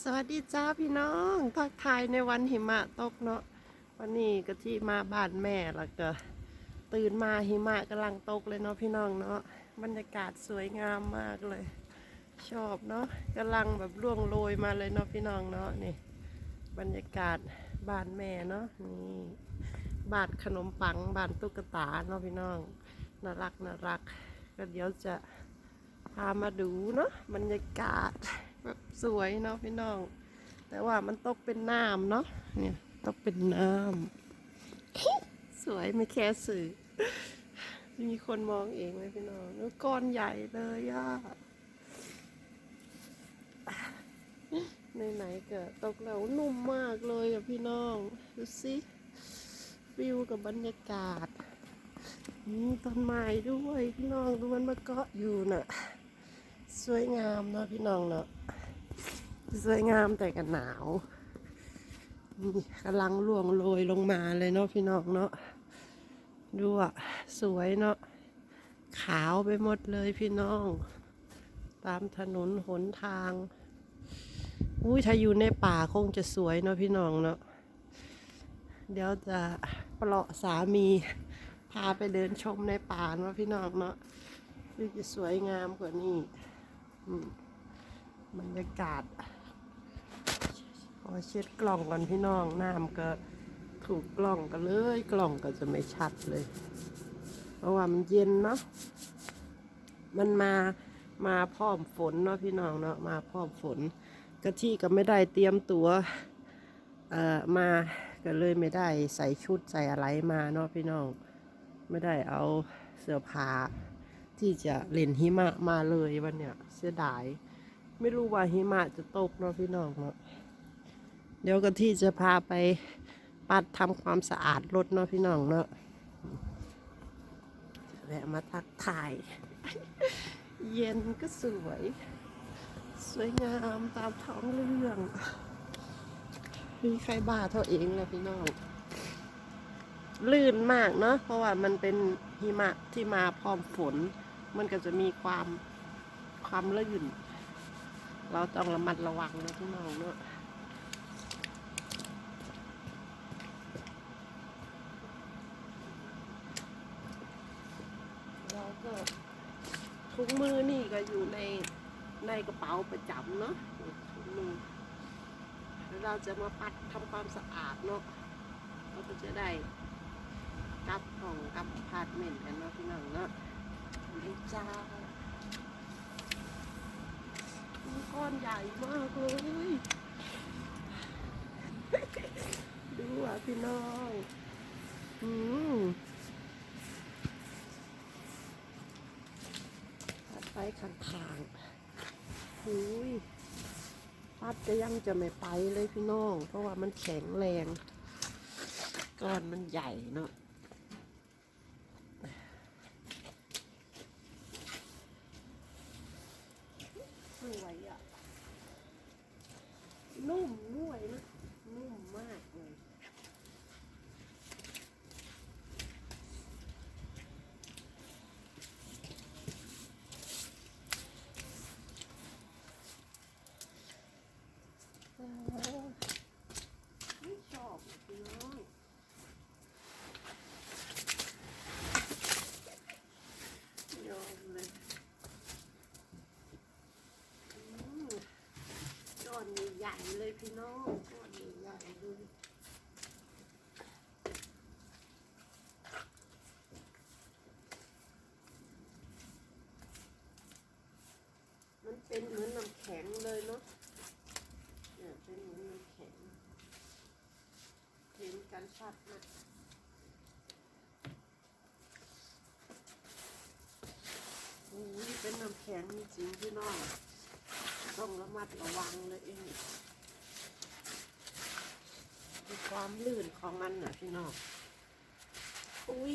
สวัสดีจ้าพี่น้องทักทายในวันหิมะตกเนาะวันนี้ก็ที่มาบ้านแม่แล้วก็ ตื่นมาหิมะกำลังตกเลยเนาะพี่น้องเนาะบรรยากาศสวยงามมากเลย ชอบเนาะกำลังแบบร่วงโรยมาเลยเนาะพี่น้องเนาะนี่ บรรยากาศบ้านแม่เนาะนี่บ้านขนมปังบ้านตุ๊กตาเนาะพี่น้องน่ารักน่ารัก ก็เดี๋ยวจะพามาดูเนาะบรรยากาศ แบบสวยเนาะพี่น้อง แต่ว่ามันตกเป็นน้ำเนาะเนี่ยตกเป็นน้ำสวยไม่แค่สื่อมีคนมองเองไหมพี่น้องแล้วก้อนใหญ่เลยอะไหนๆก็ตกแล้วนุ่มมากเลยอะพี่น้องดูสิวิวกับบรรยากาศนี่ต้นไม้ด้วยพี่น้องดูมันมาเกาะอยู่น่ะ สวยงามเนาะพี่น้องเนาะ สวยงามแต่กันหนาวนี่กำลังล่วงโรยลงมาเลยเนาะพี่น้องเนาะดูอะสวยเนาะขาวไปหมดเลยพี่น้อง ตามถนนหนทางอุ้ยถ้าอยู่ในป่าคงจะสวยเนาะพี่น้องเนาะเดี๋ยวจะเปลาะสามีพาไปเดินชมในป่าเนาะพี่น้องเนาะนี่จะสวยงามกว่านี้อืม บรรยากาศ ขอเช็ดกล่องก่อนพี่น้องน้ำก็ถูกกล่องก็เลยกล่องก็จะไม่ชัดเลย เพราะว่ามันเย็นเนาะมันมามาพร้อมฝนเนาะพี่น้องเนาะมาพร้อมฝนกะที่ก็ไม่ได้เตรียมตัวเอ่อมาก็เลยไม่ได้ใส่ชุดใส่อะไรมาเนาะพี่น้อง ไม่ได้เอาเสื้อผ้าที่จะเล่นหิมะมาเลยวันเนี้ยเสียดาย ไม่รู้ว่าหิมะจะตกเนาะพี่น้องเนาะเดี๋ยวก็ที่จะพาไปปัดทำความสะอาดรถเนาะพี่น้องเนาะแวะมาทักทาย เย็นก็สวย สวยงามตามท้องเรื่อง มีใครบ้าเท่าเองเลยพี่น้อง ลื่นมากเนาะเพราะว่ามันเป็นหิมะที่มาพร้อมฝน มันก็จะมีความความลื่น เราต้องระมัดระวังนะพี่น้องเนาะเราก็ถุงมือนี่ก็อยู่ในในกระเป๋าประจำเนาะถุงมือแล้วเราจะมาปัดทำความสะอาดเนาะเราก็จะได้กับห้องกับพาร์ตเมนกันเนาะพี่น้องเนาะนี่จ้ามัน ก้อนใหญ่มากเลยดูอะพี่น้องอืมปัดไปข้างๆหุยปัดจะยังจะไม่ไปเลยพี่น้อง เพราะว่ามันแข็งแรง ก้อนมันใหญ่เนาะ สวยอะ นุ่มด้วยนะ นุ่มมากเลย เออไม่ชอบอะพี่น้องยอมเลย อืมก้อนใหญ่ๆเลย พี่น้องก้อนใหญ่ๆเลยมันเป็นเหมือนน้ำแข็งเลยเนาะเนี่ยเป็นเหมือนน้ำแข็งเห็นกันชัดนะโอ้ยเป็นน้ำแข็งจริงพี่น้อง ต้องระมัดระวังเลยเอง มีความลื่นของมันน่ะพี่น้อง อุ้ย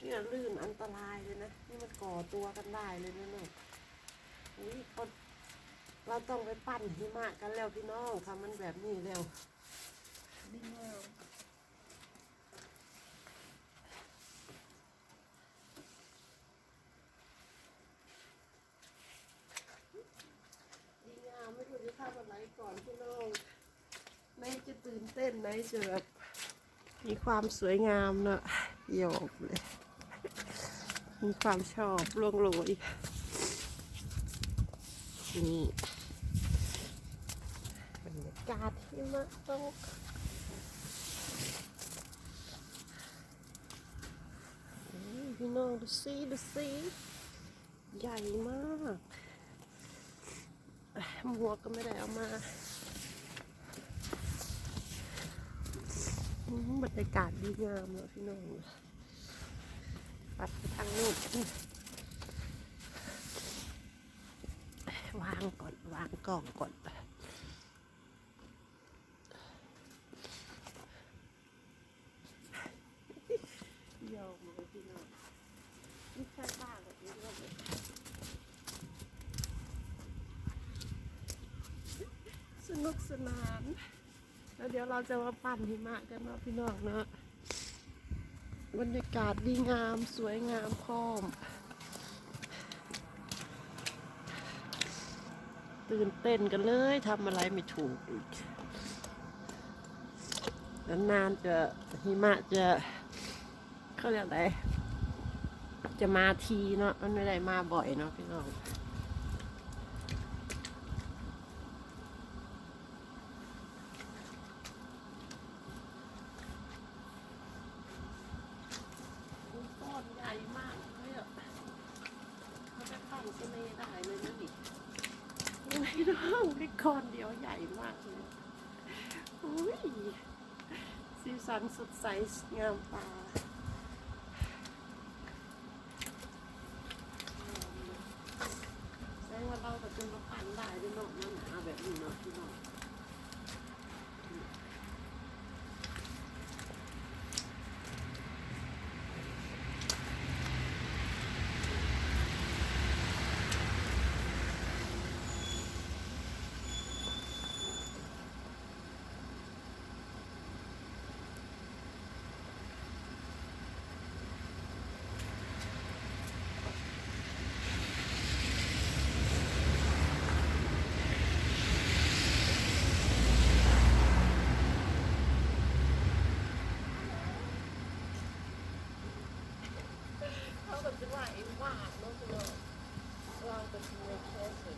เนี่อลื่นอันตรายเลยนะ นี่มันก่อตัวกันได้เลยนะเนี่ยอุ้ยเราต้องไปปั้นหิมะกันแล้วพี่น้องทำมันแบบนี้แล้วดีมากดีงามไม่ จะทำอะไรก่อนพี่น้องไหน เส้นไหนจะแบบมีความสวยงามเนอะโยกเลย มีความชอบล่วงโรยนี่บรรยากาศที่มาตกนี่พี่น้องดูสิดูสิใหญ่มาก หมวกก็ไม่ได้เอามาอืม บรรยากาศดีงามเลยพี่น้องปัดไปทางโน้นวางก่อน วางกล่องก่อนยอมเลยพี่น้องไม่ใช่บ้าแบบนี้เลยสนุกสนาน แล้วเดี๋ยวเราจะมาปั่นหิมะกันเนาะพี่น้องเนาะบรรยากาศดีงามสวยงามพร้อม ตื่นเต้นกันเลยทำอะไรไม่ถูกอีกนานๆจะหิมะจะเขาเรียกอะไรจะมาทีเนาะมันไม่ได้มาบ่อยเนาะพี่น้อง ต้นใหญ่มากเลยอะเขาจะตั้งเสน่ห์ได้เลยนะดิ ไม่ต้องแค่คอนเดียวใหญ่มากเลยอุ้ยสีสันสดใสงามตาแสดงว่าเราก็จะมาปั่นได้ด้วยเนาะหนาแบบนี้เนาะพี่น้อง เขาก็จะว่าเอ็มว่าเนาะพี่น้องเราก็จะไม่แค่สุด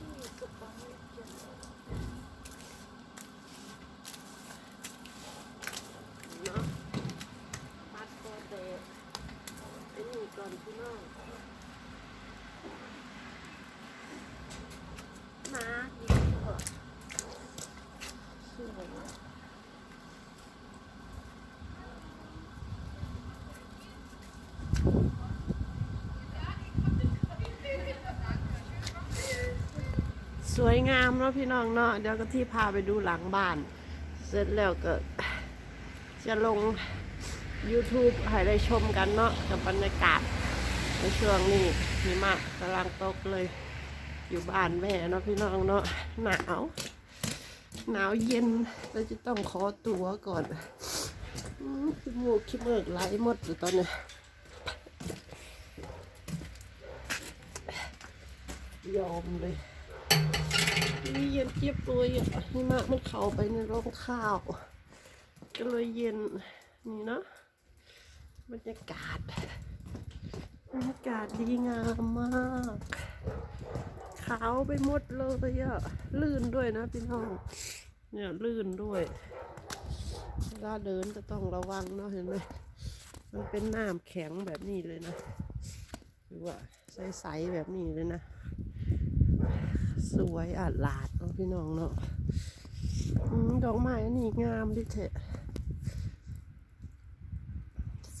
เอาที่สุดไปเตเนาะปัดโคเตะไอ้นี่ก่อนพี่น้องมาดีกว่าสวย วยงามเนาะพี่น้องเนาะเดี๋ยวก็ที่พาไปดูหลังบ้าน เสร็จแล้วก็ จะลง YouTube ให้ได้ชมกันเนาะกับบรรยากาศในช่วงนี้หิมะกำลังตกเลย อยู่บ้านแม่เนาะพี่น้องเนาะหนาว หนาวเย็นเราจะต้องขอตัวก่อนอืมขี้มูกขี้เมิกไหลหมดเลยตอนนี้ยอมเลย นี่เย็นเจี๊ยบตัวอะหิมะมันเข้าไปในรองข้าวก็เลยเย็นนี่เนาะบรรยากาศบรรยากาศดีงามมากขาวไปหมดเลยอะลื่นด้วยนะพี่น้องเนี่ยลื่นด้วยเวลาเดินก็ต้องระวังเนาะเห็นไหมมันเป็นน้ำแข็งแบบนี้เลยนะหรือว่าใสๆแบบนี้เลยนะ สวยอาดลาดเนาะพี่น้องเนาะดอกไม้อันนี้งามดิเถอะ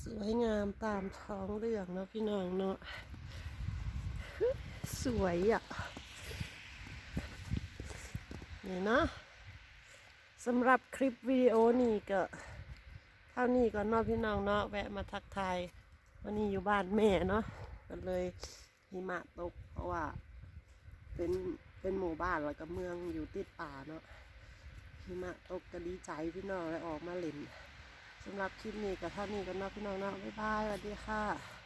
สวยงามตามท้องเรื่องเนาะพี่น้องเนาะสวยอะนี่เนาะสำหรับคลิปวิดีโอนี้ก็เท่านี้ก่อนเนาะพี่น้องเนาะแวะมาทักทายวันนี้อยู่บ้านแม่เนาะก็เลยหิมะตกเพราะว่าเป็น เป็นหมู่บ้านแล้วก็เมืองอยู่ติดป่าเนาะหิมะตกก็ดีใจพี่น้องเลยออกมาเล่นสำหรับคลิปนี้กับเท่านี้กันเนาะพี่น้องเนาะบ๊ายบายสวัสดีค่ะ